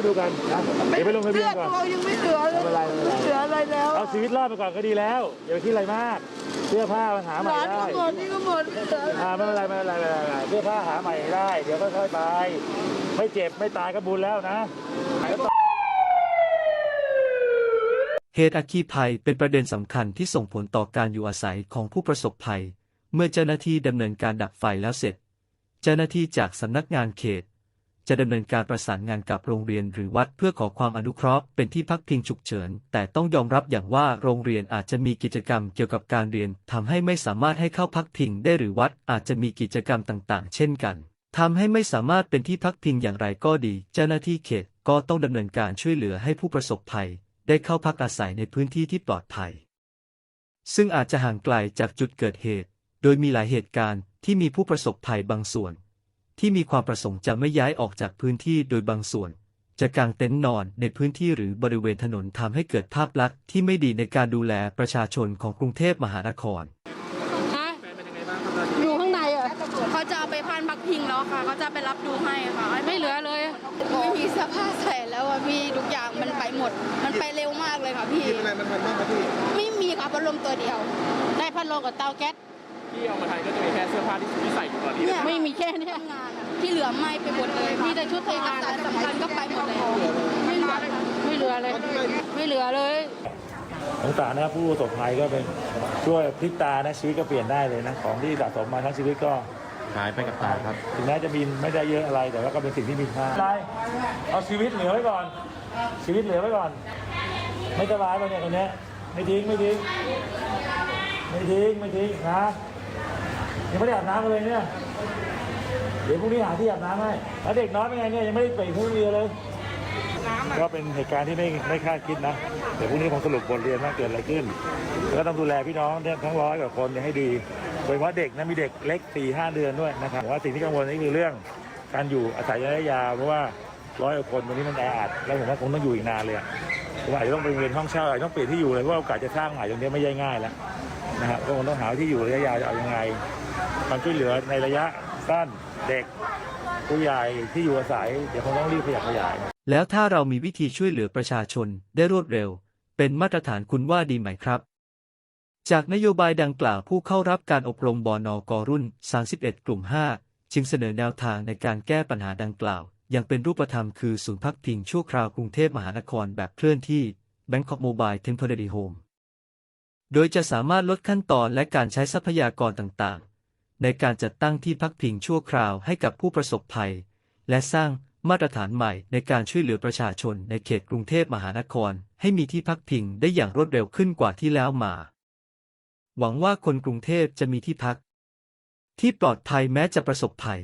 ไปดูกันนะเดี๋ยวไปลงทะเบียนก่อนเสื้อตัวยังไม่เหลือเลยไม่เป็นไรไม่เป็นไรเหลืออะไรแล้วเอาชีวิตรอดไปก่อนก็ดีแล้ว อย่าไปคิดอะไรมาก เสื้อผ้ามันหาใหม่หลานได้ก็หมดนี่ก็หมดอ่าไม่เป็นไรไม่เป็นไรไม่เป็นไรเสื้อผ้าหาใหม่ได้ เดี๋ยวค่อยๆไป ไม่เจ็บไม่ตายก็บุญแล้วนะ เหตุอัคคีภัยเป็นประเด็นสำคัญที่ส่งผลต่อการอยู่อาศัยของผู้ประสบภัย เมื่อเจ้าหน้าที่ดำเนินการดับไฟแล้วเสร็จ เจ้าหน้าที่จากสำนักงานเขต จะดำเนินการประสานงานกับโรงเรียนหรือวัดเพื่อขอความอนุเคราะห์เป็นที่พักพิงฉุกเฉิน แต่ต้องยอมรับอย่างว่าโรงเรียนอาจจะมีกิจกรรมเกี่ยวกับการเรียนทำให้ไม่สามารถให้เข้าพักพิงได้หรือวัดอาจจะมีกิจกรรมต่างๆ เช่นกันทำให้ไม่สามารถเป็นที่พักพิงอย่างไรก็ดี เจ้าหน้าที่เขตก็ต้องดำเนินการช่วยเหลือให้ผู้ประสบภัย ได้เข้าพักอาศัยในพื้นที่ที่ปลอดภัย ซึ่งอาจจะห่างไกลจากจุดเกิดเหตุ โดยมีหลายเหตุการณ์ที่มีผู้ประสบภัยบางส่วน ที่มีความประสงค์จะไม่ย้ายออกจากพื้นที่โดยบางส่วน จะกางเต็นท์นอนในพื้นที่หรือบริเวณถนนทำให้เกิดภาพลักษณ์ที่ไม่ดีในการดูแลประชาชนของกรุงเทพมหานครฮะอยู่ข้างในอะเขาจะเอาไปพันพักพิงแล้วค่ะเขาจะไปรับดูให้ค่ะ ไม่เหลือเลย ไม่มีเสื้อผ้าใส่แล้วอะพี่ทุกอย่างมันไปหมด มันไปเร็วมากเลยค่ะพี่ กินอะไรมันมันมากครับพี่ ไม่มีค่ะพัดลมตัวเดียว ได้พัดลมกับเตาแก๊ส ที่เอามาไทยก็จะมีแค่เสื้อผ้าที่ที่ใส่อยู่ตอนนี้เนี่ยไม่มีแค่เนี้ยงานอะที่เหลือไหม้ไปหมดเลย มีแต่ชุดเอกสารสำคัญก็ไปหมดเลยไม่เหลือไม่เหลือเลย ไม่เหลือเลยสงสารนะผู้ประสบภัยก็เป็นช่วยพลิกตานะชีวิตก็เปลี่ยนได้เลยนะของที่สะสมมาทั้งชีวิตก็หายไปกับตาครับ ถึงแม้จะมีไม่ได้เยอะอะไรแต่ว่าก็เป็นสิ่งที่มีค่าอะไรเอาชีวิตเหลือไว้ก่อน ชีวิตเหลือไว้ก่อน ไม่สบายป่ะเนี่ยคนเนี้ยไม่ทิ้งไม่ทิ้งไม่ทิ้งไม่ทิ้งนะ ยังไม่ได้อาบน้ำกันเลยเนี่ย เดี๋ยวพรุ่งนี้หาที่อาบน้ำให้แล้วเด็กน้อยเป็นไงเนี่ยยังไม่ได้ไปทุ่งเรียนเลย ก็เป็นเหตุการณ์ที่ไม่ไม่คาดคิดนะเดี๋ยวพรุ่งนี้คงสรุปบทเรียนว่าเกิดอะไรขึ้น แล้วก็ต้องดูแลพี่น้องเนี่ยทั้งร้อยกว่าคนเนี่ยให้ดีโดยเฉพาะเด็กนะมีเด็กเล็ก4ี่ห้าเดือนด้วยนะครับผมว่าสิ่งที่กังวลนี่คือเรื่องการอยู่อาศัยระยะยาวเพราะว่าร้อยกว่าคนวันนี้มันแออัดแล้วผมว่าคงต้องอยู่อีกนานเลยอะผมอาจจะต้องไปเรียนห้องเช่าอาจจะต้องเปลี่ยนที่อยู่เลยเพราะว่าโอกาสจะสร้างใหม่ตรงนี้ไม่ใช่ง่ายแล้ว นะครับก็คงต้องหาที่อยู่ระยะยาวจะเอายังไงความช่วยเหลือในระยะสั้นเด็กผู้ใหญ่ที่อยู่อาศัย เดี๋ยวคงต้องรีบขยับขยาย แล้วถ้าเรามีวิธีช่วยเหลือประชาชนได้รวดเร็ว เป็นมาตรฐานคุณว่าดีไหมครับ จากนโยบายดังกล่าวผู้เข้ารับการอบรมบอนอกรุ่น 31 กลุ่ม 5 จึงเสนอแนวทางในการแก้ปัญหาดังกล่าวอย่างเป็นรูปธรรมคือศูนย์พักพิงชั่วคราวกรุงเทพมหานครแบบเคลื่อนที่ Bangkok Mobile Temporary Home โดยจะสามารถลดขั้นตอนและการใช้ทรัพยากรต่างๆ ในการจัดตั้งที่พักพิงชั่วคราวให้กับผู้ประสบภัย และสร้างมาตรฐานใหม่ในการช่วยเหลือประชาชนในเขตกรุงเทพมหานคร ให้มีที่พักพิงได้อย่างรวดเร็วขึ้นกว่าที่แล้วมา หวังว่าคนกรุงเทพจะมีที่พัก ที่ปลอดภัยแม้จะประสบภัย